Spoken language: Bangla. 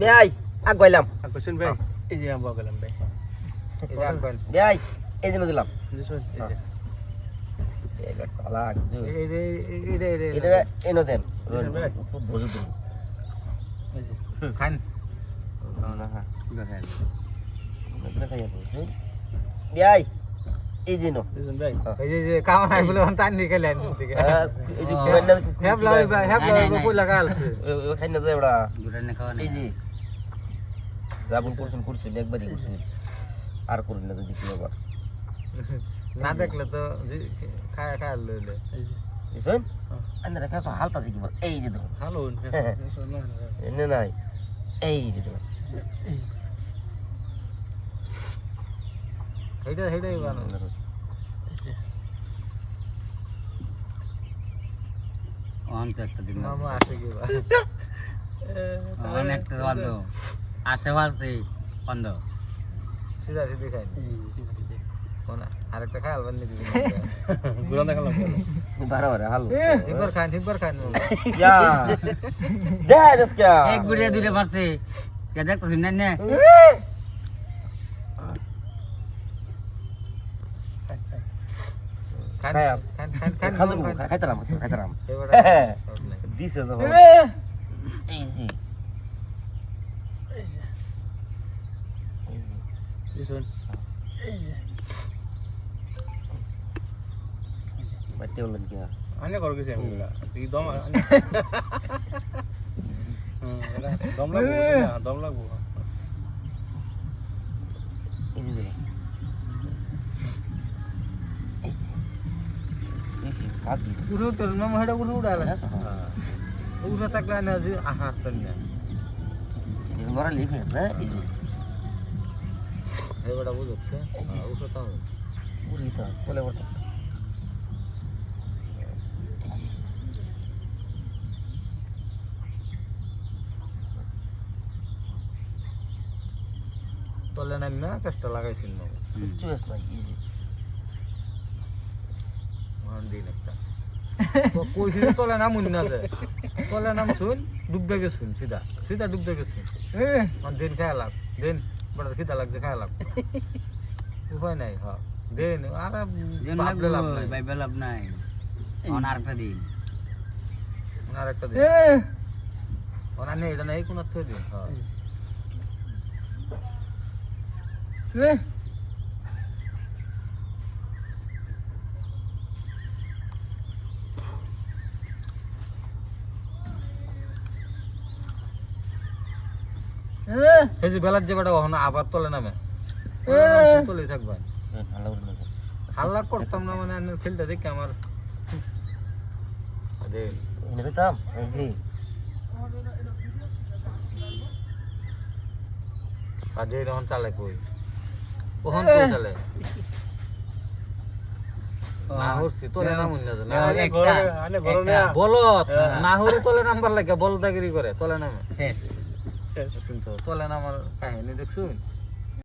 বেয়াই আগ গইলাম আকর্ষণ ভাই এই যে আমরা গেলাম ভাই এটা আনবেন বেয়াই এই জন্য দিলাম দেখুন এই যে এবার চালাক জু। এটা এটা এটা এটা এনো দেন দিছেন ভাই? খুব বুঝু তুমি এই যে খান না হ্যাঁ পুরো খাই এগুলো খাইয়া বুঝু বেয়াই এই যে নো দেখুন ভাই এই যে যে কাম নাই বলে টান নিয়ে গেলেন দিকে হ্যাঁ, এই যে ঘুমের না হ্যাপ লাই বা হ্যাপ লাই বা কই লাগা আছে খাই না যায় ওরা গুড়ানে খাওয়া এই যে যাবুল করছুন করছুন একবারই করছুন আর করুন না যদি কি আবার। না দেখলে তো খায় খায় লইলে বুঝছেন আন্দারে ফেসো হালতা কি বল এই যে দেখুন ভালো এনে নাই। এই যে দেখুন এইটা এইটাই বানানো অন্ত একটা দিন মামা আসে কি বা? অনেকটা ভালো আসে পারছি বন্ধ। সিধা সিধি খাই আরেকটা খাই আলবান নিবি গুলান দেখালাম বারে বারে হাল। হিবার খান হিবার খান ইয়া। দে দেসকা এক গুড়িয়া দুইটা পারছে কে দেখতেছি না না। খান খাই খান খান খান খাজু খাইতারাম খাইতারাম এবার দিছে যে এই যে দেখুন বাটে বলেন কি আনে করো কিছু আমি তুই দম দম লাগবো না দম লাগবো এই যে এই এই যে উড়ু তোর নাম হেডা উড়ু উড়ালে উড়া থাকলে না যে আহার না এই গরা লিখে আছে এই যে হেবাটা বুঝছে উড়ো তো পুরি তো বলে বলতো। তলে নাম না কষ্ট লাগাইছিল না নাই মহান দিন একটা। তো কইছিল তলে নামুন না যে। তলে নাম শুন ডুববে গেছুন সিধা। সিধা ডুববে গেছুন। দিন খায় লাগ দিন। বড় খিদা লাগছে খায় লাগ উপায় নাই হ। দেন আর দিন ভাবলে লাভ নাই। ভাই লাভ নাই। অন আরেকটা দিন। আর একটা দিন। ওনা নেই এটা নাই কোন থেকে দিন হ্যাঁ এই যে বেলার যে বেটা ওখানে আবার তলে নামে। তলে থাকবেন ভালো করে না হাল্লা করতাম না মানে আমি খেলতে দেখি আমার। আরে এনে দিতাম এই যে। কাজে যখন চালে কই? কখন কই চালে? তোলে বলত না হরি তোলে নাম্বার লাগে বলদাগিরি করে তোলে নামে। কিন্তু তোলে আমার কাহিনী দেখছুন?